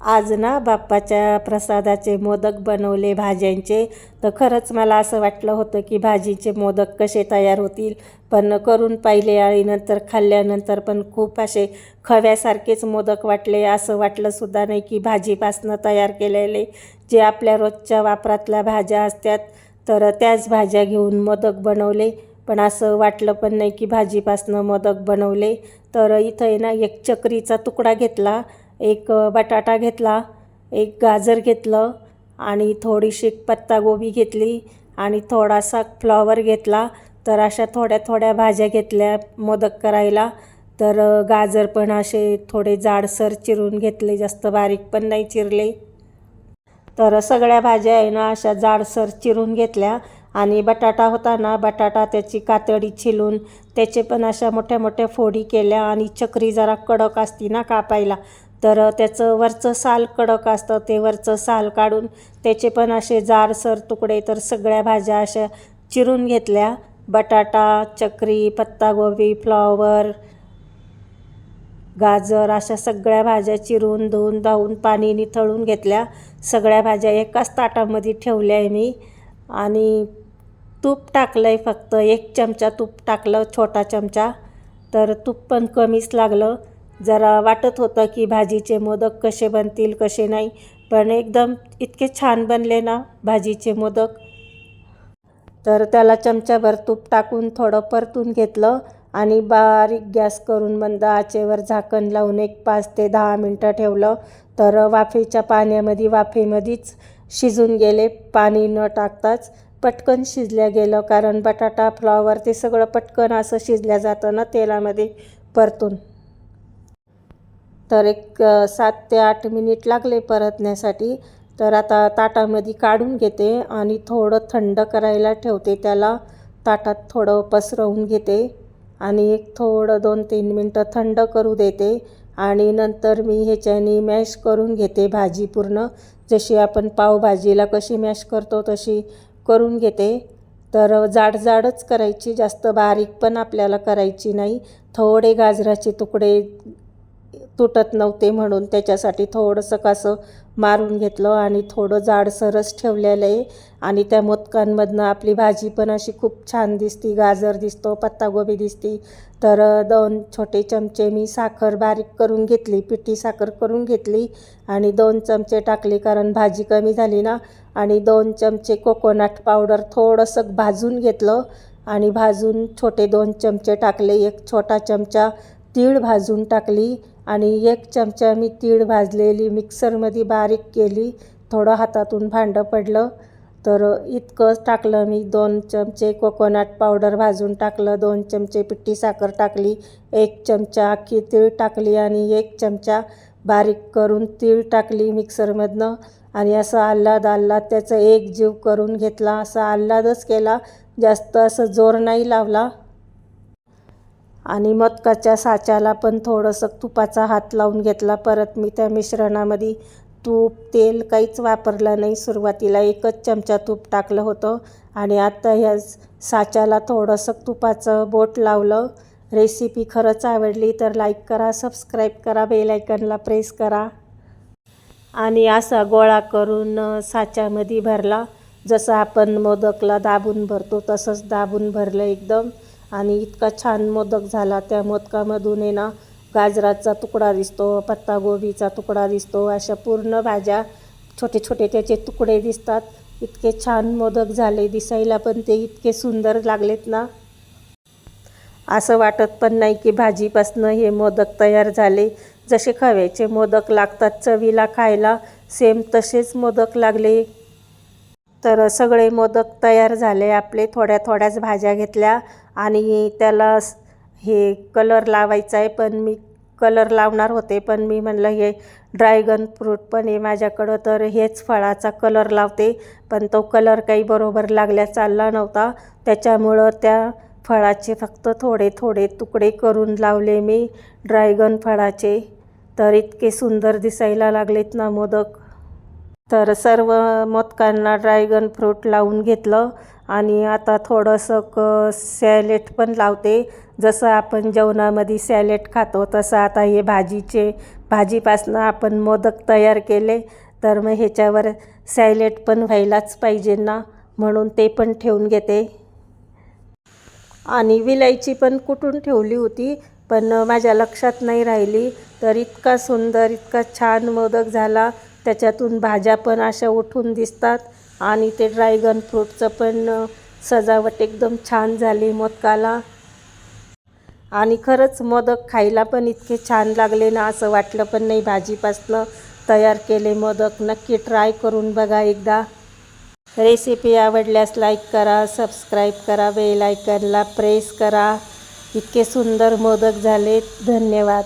आज ना बाप्पाच्या प्रसादाचे मोदक बनवले भाज्यांचे. तर खरंच मला असं वाटलं होतं की भाजीचे मोदक कसे तयार होतील. पण करून पाहिले आळीनंतर खाल्ल्यानंतर पण खूप असे खव्यासारखेच मोदक वाटले. असं वाटलंसुद्धा नाही की भाजीपासनं तयार केलेले जे आपल्या रोजच्या वापरातल्या भाज्या असतात तर त्याच भाज्या घेऊन मोदक बनवले. पण असं वाटलं पण नाही की भाजीपासनं मोदक बनवले. तर इथं आहे ना एक चक्रीचा तुकडा घेतला. एक बटाटा घेतला एक गाजर घेतलं आणि थोडीशी पत्तागोबी घेतली आणि थोडासा फ्लॉवर घेतला. तर अशा थोड्या थोड्या भाज्या घेतल्या मोदक करायला. तर गाजर पण असे थोडे जाडसर चिरून घेतले जास्त बारीक पण नाही चिरले. तर सगळ्या भाज्या आहे ना अशा जाडसर चिरून घेतल्या आणि बटाटा होता ना बटाटा त्याची कातडी छिलून त्याचे पण अशा मोठ्या मोठ्या फोडी केल्या आणि चक्री जरा कडक असती ना कापायला तर त्याचं वरचं साल कडक असतं ते वरचं साल काढून त्याचे पण असे जाडसर तुकडे तर सगळ्या भाज्या अशा चिरून घेतल्या. बटाटा चक्री पत्तागोबी फ्लॉवर गाजर अशा सगळ्या भाज्या चिरून धुवून धावून पाणी निथळून घेतल्या. सगळ्या भाज्या एकाच ताटामध्ये ठेवल्या आहे मी. आणि तूप टाकलं आहे फक्त एक चमचा तूप टाकलं छोटा चमचा. तर तूप पण कमीच लागलं. जरा वाटत होतं की भाजीचे मोदक कसे बनतील कसे नाही पण एकदम इतके छान बनले ना भाजीचे मोदक. तर त्याला चमचाभर तूप टाकून थोडं परतून घेतलं आणि बारीक गॅस करून मंद आचेवर झाकण लावून एक पाच ते दहा मिनटं ठेवलं. तर वाफेच्या पाण्यामध्ये वाफेमध्येच शिजून गेले. पाणी न टाकताच पटकन शिजल्या गेलं कारण बटाटा फ्लॉवर ते सगळं पटकन असं शिजल्या जातं ना तेलामध्ये परतून. तर एक सात ते आठ मिनिट लागले परतण्यासाठी. तर आता ताटामध्ये काढून घेते आणि थोडं थंड करायला ठेवते. त्याला ताटात थोडं पसरवून घेते आणि एक थोडं दोन तीन मिनटं थंड करू देते. आणि नंतर मी ह्याच्याने मॅश करून घेते भाजी पूर्ण. जशी आपण पावभाजीला कशी मॅश करतो तशी करून घेते. तर जाड जाडच करायची जास्त बारीक पण आपल्याला करायची नाही. थोडे गाजराचे तुकडे तुटत नव्हते म्हणून त्याच्यासाठी थोडंसं कसं मारून घेतलं आणि थोडं जाडसरच ठेवलेलं आहे. आणि त्या मोदकांमधनं आपली भाजी पण अशी खूप छान दिसती गाजर दिसतो पत्तागोबी दिसती. तर दोन छोटे चमचे मी साखर बारीक करून घेतली पिठी साखर करून घेतली आणि दोन चमचे टाकले कारण भाजी कमी झाली ना. आणि दोन चमचे कोकोनट पावडर थोडंसं भाजून घेतलं आणि भाजून छोटे दोन चमचे टाकले एक छोटा चमचा तीळ भाजून टाकली आणि एक चमचा मी तीळ भाजलेली मिक्सरमध्ये बारीक केली. थोडं हातातून भांडं पडलं. तर इतकंच टाकलं मी. दोन चमचे कोकोनट पावडर भाजून टाकलं. दोन चमचे पिठी साखर टाकली. एक चमचा अख्खी तीळ टाकली आणि एक चमचा बारीक करून तीळ टाकली मिक्सरमधनं. आणि असं आल्हाद आल्हाद त्याचं एक जीव करून घेतला. असा आल्हादच केला. जास्त असं जोर नाही लावला. आणि मदकाच्या साच्याला पण थोडंसं तुपाचा हात लावून घेतला. परत मी त्या मिश्रणामध्ये तूप तेल काहीच वापरलं नाही. सुरुवातीला एकच चमचा तूप टाकलं होतं आणि आता ह्या साच्याला थोडंसं तुपाचं बोट लावलं. रेसिपी खरंच आवडली तर लाईक करा सबस्क्राईब करा बेलायकनला प्रेस करा. आणि असा गोळा करून साच्यामध्ये भरला. जसं आपण मोदकला दाबून भरतो तसंच दाबून भरलं एकदम. आणि इतका छान मोदक झाला. त्या मोदकामधून आहे ना गाजराचा तुकडा दिसतो पत्तागोबीचा तुकडा दिसतो अशा पूर्ण भाज्या छोटे छोटे त्याचे तुकडे दिसतात. इतके छान मोदक झाले दिसायला पण ते इतके सुंदर लागलेत ना. असं वाटत पण नाही की भाजीपासनं हे मोदक तयार झाले. जसे खव्याचे मोदक लागतात चवीला खायला सेम तसेच मोदक लागले. तर सगळे मोदक तयार झाले आपले थोड्या थोड्याच भाज्या घेतल्या आणि त्याला हे कलर लावायचा आहे. पण मी कलर लावणार होते पण मी म्हणलं हे ड्रॅगन फ्रूट पण आहे माझ्याकडं तर हेच फळाचा कलर लावते. पण तो कलर काही बरोबर लागल्या चालला नव्हता. त्याच्यामुळं त्या फळाचे फक्त थोडे थोडे तुकडे करून लावले मी ड्रॅगन फळाचे. तर इतके सुंदर दिसायला लागलेत ना मोदक. तर सर्व मोदकांना ड्रॅगन फ्रूट लावून घेतलं आणि आता थोडंसं क सॅलेट पण लावते. जसं आपण जेवणामध्ये सॅलेट खातो तसं आता हे भाजीचे भाजीपासनं आपण मोदक तयार केले तर मग ह्याच्यावर सॅलेट पण व्हायलाच पाहिजे ना म्हणून ते पण ठेवून घेते. आणि विलायची पण कुठून ठेवली होती पण माझ्या लक्षात नाही राहिली. तर इतका सुंदर इतका छान मोदक झाला. त्याच्यातून भाज्या पण अशा उठून दिसतात. आणि ते ड्रॅगन फ्रूटचं पण सजावट एकदम छान झाली मोदकाला आणि खरंच मोदक खायला पण इतके छान लागले ना असं वाटलं पण नाही भाजीपासनं तयार केले मोदक नक्की ट्राय करून बघा एकदा. रेसिपी आवडल्यास लाईक करा सबस्क्राईब करा बेल आयकनला प्रेस करा. इतके सुंदर मोदक झाले धन्यवाद.